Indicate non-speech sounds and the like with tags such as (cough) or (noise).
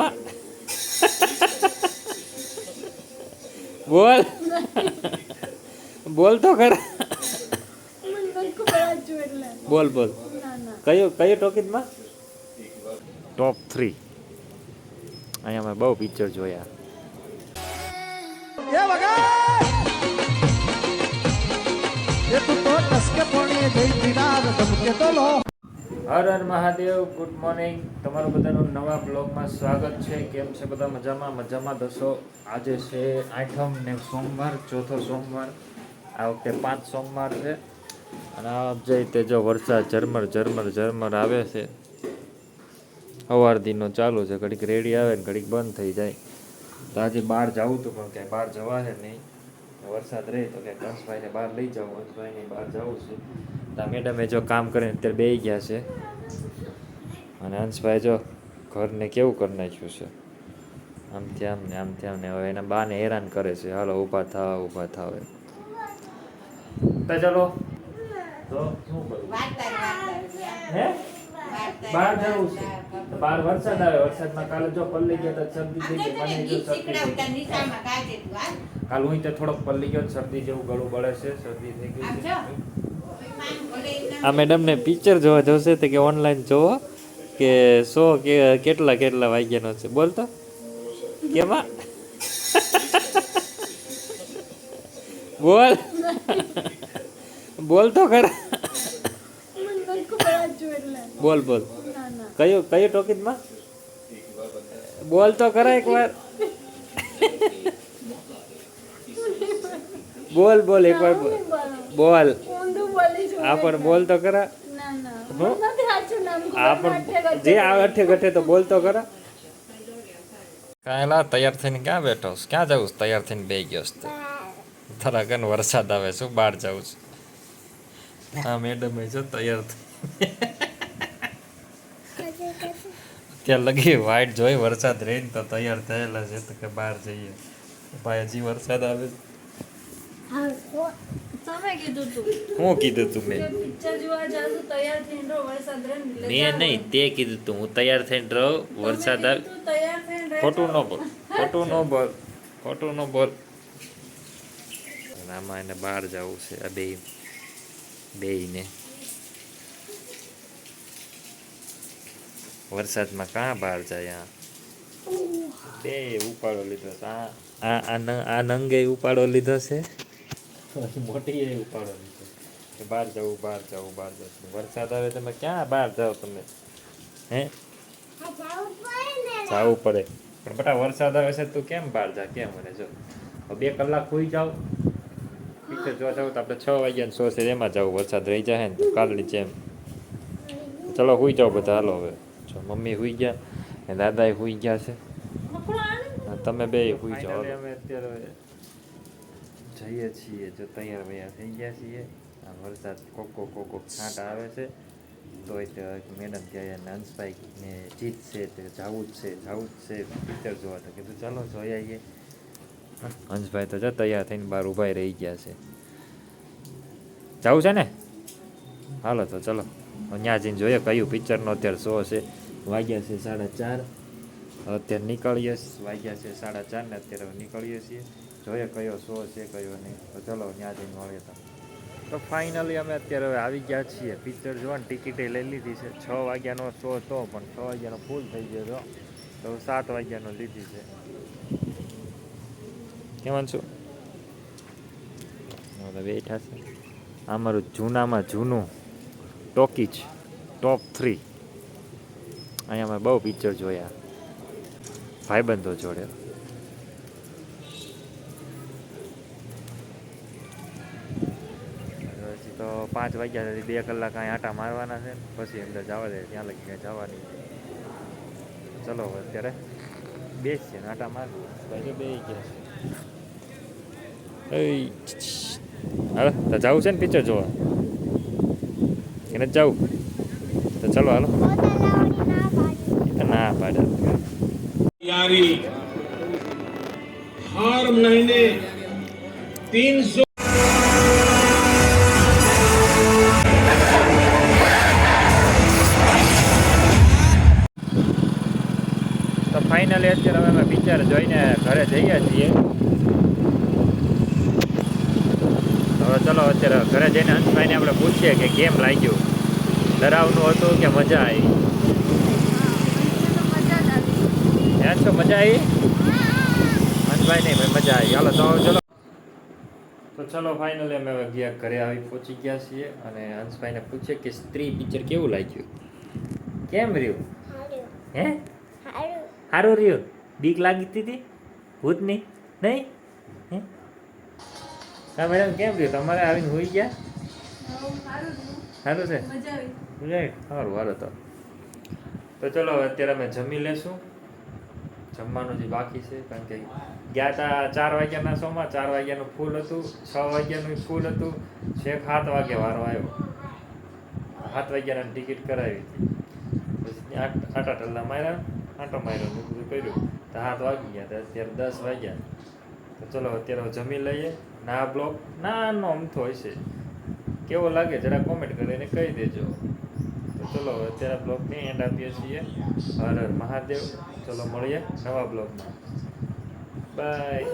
કેમાં બોલ. બોલ તો ખરા. બોલ બોલ. કયો કયો ટોકીજમાં ટોપ થ્રી અહીંયા મેં બહુ પિક્ચર જોયા. Har Har Mahadev, good morning. તમારું બધાનું નવા બ્લોગમાં સ્વાગત છે. કેમ છે બધા મજામાં? મજામાં દસો. આજે છે આઠમ ને સોમવાર, ચોથો સોમવાર. આ વખતે પાંચ સોમવાર છે. અને આ જઈ તે જો વરસાદ ઝરમર ઝરમર ઝરમર આવે છે. સવાર દીનો ચાલુ છે. ઘડીક રેડી આવે ને ઘડીક બંધ થઈ જાય. તો આજે બહાર જવું હતું, પણ ક્યાંય બહાર જવાશે નહીં. વરસાદ રહે તો ક્યાંક કંસભાઈને બહાર લઈ જાઉં હંસભાઈને બહાર જવું છે. તો મેડમે જો કામ કરીને અત્યારે બે ગયા છે. અને હંસભાઈ જો ઘરને કેવું કરી નાખ્યું છે? આમથી આમ ને આમથી આમ ને હવે એના બાને હેરાન કરે છે. હાલો ઊભા થાવ ઊભા થાવ તો ચલો. તો શું હે? બહાર જવું છે. બહાર વરસાદ આવે. વરસાદમાં કાલે જો પલ્લી ગયો તો શરદી થઈ ગઈ મને જો શરદી કાલ હું ત્યાં થોડોક પલ્લી ગયો તો શરદી જેવું ગળું બળે છે શરદી થઈ ગઈ છે. આ મેડમને પિક્ચર જોવા જોશે તો કે ઓનલાઈન જોવો કે શો કે કેટલા કેટલા વાગ્યાનો છે. બોલતો કેમાં બોલ. બોલ તો ખરા. બોલ બોલ. કયું કયું ટોકીજમાં બોલ તો ખરા એકવાર. બોલ બોલ, એકવાર બોલ. બોલ. આ પણ બોલ તો ખરા. ના ના. હું? મને નથી સાચું નામ આ પણ જે આ અઠે ગઠે તો બોલ તો ખરા. કાંઈલા તૈયાર થઈને ક્યાં બેઠો છે? ક્યાં જવું તૈયાર થઈને બે ગયો છે તારા કન વરસાદ આવે છે બહાર જવું છું. હા મેડમ જો તૈયાર ત્યાં લગી વાઈટ જોઈ વરસાદ રહે ને તો તૈયાર થયેલા છે તો કે બહાર જઈએ. ભાઈ હજી વરસાદ આવે છે. તમે કીધું તું? શું કીધું તું મેં? પિક્ચર જોવા જાશું તૈયાર થઈને રહો વરસાદ રહે ને મેં નહીં તે કીધું તું હું તૈયાર થઈને રહું વરસાદ આવે. તું તૈયાર થઈને ખોટું ન બોલ ખોટું ન બોલ ખોટું ન બોલ. આમાં એને બહાર જવું છે આ બે બેયને. વરસાદમાં કાં બહાર જાય આ? બે ઉપાડો લીધો આ આ આ નંગે ઉપાડો લીધો છે. (laughs) મોટી એ ઉપાડવાની છે કે બહાર જવું બહાર જવું બહાર જવું વરસાદ આવે તમે ક્યાં? બહાર જાઓ તમે. હે? જવું પડે પણ બટા વરસાદ આવે છે તું કેમ બહાર જા? કેમ મને જો. હવે બે કલાક હોઈ જાઓ. પિક્ચર જોવા જાવ તો આપણે છ વાગ્યાનો સો છે એમાં જાવ. વરસાદ રહી જાય ને તો કાલની જેમ ચલો હોઈ જાઓ બધા. હાલો હવે. જો મમ્મી હોઈ ગયા ને દાદાએ હોઈ ગયા છે. તમે બે હોઈ જાઓ. અમે અત્યારે જઈએ છીએ, જો તૈયાર વૈયાર થઈ ગયા છીએ. આ વરસાદ કોકો કોકો છાંટ આવે છે. તે મેડમ ત્યાં અને હંસભાઈ ને જીત છે, તે જાવું જ છે, જાવું જ છે. પિક્ચર જોવા તો કીધું, ચાલો જોઈ આવીએ. હંસભાઈ તો જો તૈયાર થઈને બહાર ઊભાઈ રહી ગયા છે. જવું છે ને? હાલો તો ચલો. ત્યાં જઈને જોઈએ કયું પિક્ચરનો અત્યારે શો છે. વાગ્યા છે સાડા ચાર. અત્યારે નીકળીએ. વાગ્યા છે સાડા ચાર ને અત્યારે નીકળીએ છીએ. જોઈએ કયો શો છે, કયો નહીં. તો ચલો ત્યાં જઈને મળીએ તમે તો ફાઇનલી અમે અત્યારે હવે આવી ગયા છીએ. પિક્ચર જોવાની ટિકિટે લઈ લીધી છે. છ વાગ્યાનો શો હતો, પણ છ વાગ્યાનો ફૂલ થઈ ગયો તો સાત વાગ્યાનો લીધી છે. કેમ છું? બેઠા છે. આ મારું જૂનામાં જૂનું ટોકીજ ટોપ થ્રી અહીંયા અમે બહુ પિક્ચર જોયા. ભાઈબંધો જોડે. તો પાંચ વાગ્યા સુધી બે કલાક અહીં આટા મારવાના છે. પછી અંદર જવા દે ત્યાં લગી જવાની ચલો અત્યારે બેસીએ ને આટા મારવું. ભાઈ બે ગયા છે. હાલો તો જવું છે ને પિક્ચર જોવા? કે નથી જવું? તો ચલો હાલો. ના પાડે. તૈયારી. મહિને 300 ફાઇનલી અત્યારે અમે પિક્ચર જોઈને ઘરે જઈએ છીએ. હવે ચલો અત્યારે ઘરે જઈને હંસભાઈને આપણે પૂછીએ કે કેમ લાગ્યું? ડરાવનું હતું કે મજા આવી? છો મજા આવી? હંસભાઈ નહીં ભાઈ મજા આવી. હાલો તો ચલો. તો ચલો ફાઇનલી અમે ગયા ઘરે આવી પહોંચી ગયા છીએ અને હંસભાઈને પૂછીએ કે સ્ત્રી પિક્ચર કેવું લાગ્યું? કેમ રહ્યું? હે? સારું રહ્યું. બીક લાગી હતી ભૂતની. નહીં? હે? હા મેડમ કેમ રહ્યું? તમારે આવીને હોઈ ગયા? સારું. સારું છે રાઈટ સારું હાલો તો. તો ચલો અત્યારે અમે જમી લેશું. જમવાનું જે બાકી છે કારણ કે ગયા હતા ચાર વાગ્યાના શોમાં. ચાર વાગ્યાનું ફૂલ હતું છ વાગ્યાનું ફૂલ હતું. છેક સાત વાગે વારો આવ્યો. સાત વાગ્યાના ટિકિટ કરાવી હતી. પછી આટા ટલ્લા માર્યા. આટો માર્યો ને બધું કર્યું. તો સાત વાગી ગયા. તો અત્યારે દસ વાગ્યા. તો ચલો, અત્યારે જમી લઈએ. ના બ્લોક નાનો અમથો હશે કેવો લાગે જરા કોમેન્ટ કરીને કહી દેજો. તો ચલો અત્યારે બ્લોગને એન્ડ આપીએ છીએ. હર હર મહાદેવ. ચલો, મળીએ નવા બ્લોગમાં બાય